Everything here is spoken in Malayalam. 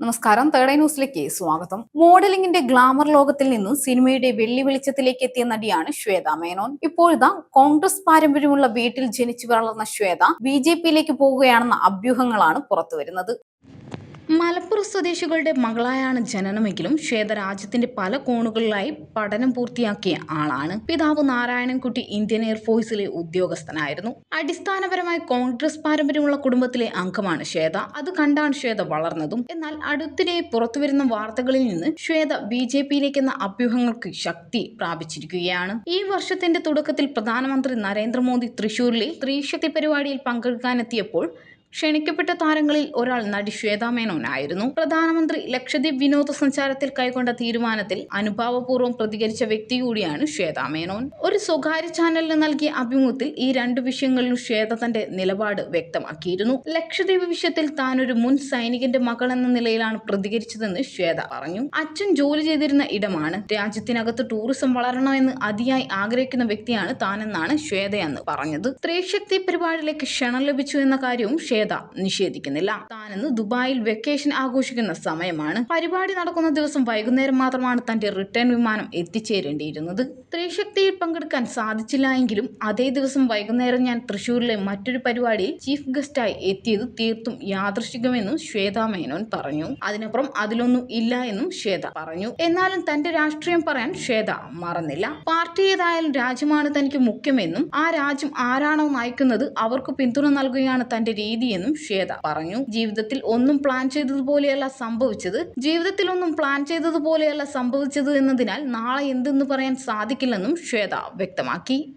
നമസ്കാരം. തേർഡ് ന്യൂസിലേക്ക് സ്വാഗതം. മോഡലിംഗിന്റെ ഗ്ലാമർ ലോകത്തിൽ നിന്നും സിനിമയുടെ വെള്ളി വെളിച്ചത്തിലേക്ക് എത്തിയ നടിയാണ് ശ്വേത മേനോൻ. ഇപ്പോഴിതാ കോൺഗ്രസ് പാരമ്പര്യമുള്ള വീട്ടിൽ ജനിച്ചു വളർന്ന ശ്വേത ബി ജെ പിയിലേക്ക് പോവുകയാണെന്ന അഭ്യൂഹങ്ങളാണ് പുറത്തുവരുന്നത്. മലപ്പുറം സ്വദേശികളുടെ മകളായാണ് ജനനമെങ്കിലും ശ്വേത രാജ്യത്തിന്റെ പല കോണുകളിലായി പഠനം പൂർത്തിയാക്കിയ ആളാണ്. പിതാവ് നാരായണൻകുട്ടി ഇന്ത്യൻ എയർഫോഴ്സിലെ ഉദ്യോഗസ്ഥനായിരുന്നു. അടിസ്ഥാനപരമായി കോൺഗ്രസ് പാരമ്പര്യമുള്ള കുടുംബത്തിലെ അംഗമാണ് ശ്വേത. അത് കണ്ടാണ് ശ്വേത വളർന്നതും. എന്നാൽ അടുത്തിടെ പുറത്തുവരുന്ന വാർത്തകളിൽ നിന്ന് ശ്വേത ബി ജെ പിയിലേക്കെന്ന അഭ്യൂഹങ്ങൾക്ക് ശക്തി പ്രാപിച്ചിരിക്കുകയാണ്. ഈ വർഷത്തിന്റെ തുടക്കത്തിൽ പ്രധാനമന്ത്രി നരേന്ദ്രമോദി തൃശൂരിലെ സ്ത്രീശക്തി പരിപാടിയിൽ പങ്കെടുക്കാനെത്തിയപ്പോൾ ക്ഷണിക്കപ്പെട്ട താരങ്ങളിൽ ഒരാൾ നടി ശ്വേതാ മേനോനായിരുന്നു. പ്രധാനമന്ത്രി ലക്ഷദ്വീപ് വിനോദസഞ്ചാരത്തിൽ കൈക്കൊണ്ട തീരുമാനത്തിൽ അനുഭാവപൂർവം പ്രതികരിച്ച വ്യക്തി കൂടിയാണ് ശ്വേതാ മേനോൻ. ഒരു സ്വകാര്യ ചാനലിന് നൽകിയ അഭിമുഖത്തിൽ ഈ രണ്ട് വിഷയങ്ങളിലും ശ്വേത തന്റെ നിലപാട് വ്യക്തമാക്കിയിരുന്നു. ലക്ഷദ്വീപ് വിഷയത്തിൽ താൻ ഒരു മുൻ സൈനികന്റെ മകൾ എന്ന നിലയിലാണ് പ്രതികരിച്ചതെന്ന് ശ്വേത പറഞ്ഞു. അച്ഛൻ ജോലി ചെയ്തിരുന്ന ഇടമാണ്. രാജ്യത്തിനകത്ത് ടൂറിസം വളരണമെന്ന് അതിയായി ആഗ്രഹിക്കുന്ന വ്യക്തിയാണ് താനെന്നാണ് ശ്വേതയെന്ന് പറഞ്ഞത്. സ്ത്രീശക്തി പരിപാടിയിലേക്ക് ക്ഷണം ലഭിച്ചു എന്ന കാര്യവും ശ്വേത നിഷേധിക്കുന്നില്ല. താനെന്ന് ദുബായിൽ വെക്കേഷൻ ആഘോഷിക്കുന്ന സമയമാണ് പരിപാടി നടക്കുന്ന ദിവസം വൈകുന്നേരം മാത്രമാണ് തന്റെ റിട്ടേൺ വിമാനം എത്തിച്ചേരേണ്ടിയിരുന്നത്. സ്ത്രീശക്തിയിൽ പങ്കെടുക്കാൻ സാധിച്ചില്ല എങ്കിലും അതേ ദിവസം വൈകുന്നേരം ഞാൻ തൃശൂരിലെ മറ്റൊരു പരിപാടിയിൽ ചീഫ് ഗസ്റ്റായി എത്തിയത് തീർത്തും യാദൃശികമെന്നും ശ്വേത മേനോൻ പറഞ്ഞു. അതിനപ്പുറം അതിലൊന്നും ഇല്ല എന്നും ശ്വേത പറഞ്ഞു. എന്നാലും തന്റെ രാഷ്ട്രീയം പറയാൻ ശ്വേത മറന്നില്ല. പാർട്ടി ഏതായാലും രാജ്യമാണ് തനിക്ക് മുഖ്യമെന്നും ആ രാജ്യം ആരാണോ നയിക്കുന്നത് അവർക്ക് പിന്തുണ നൽകുകയാണ് തന്റെ രീതിയെന്നും ശ്വേത പറഞ്ഞു. ജീവിതത്തിൽ ഒന്നും പ്ലാൻ ചെയ്തതുപോലെയല്ല സംഭവിച്ചത്. ജീവിതത്തിൽ ഒന്നും പ്ലാൻ ചെയ്തതുപോലെയല്ല സംഭവിച്ചത് എന്നതിനാൽ നാളെ എന്തെന്ന് പറയാൻ സാധിക്കില്ലെന്നും ശ്വേത വ്യക്തമാക്കി.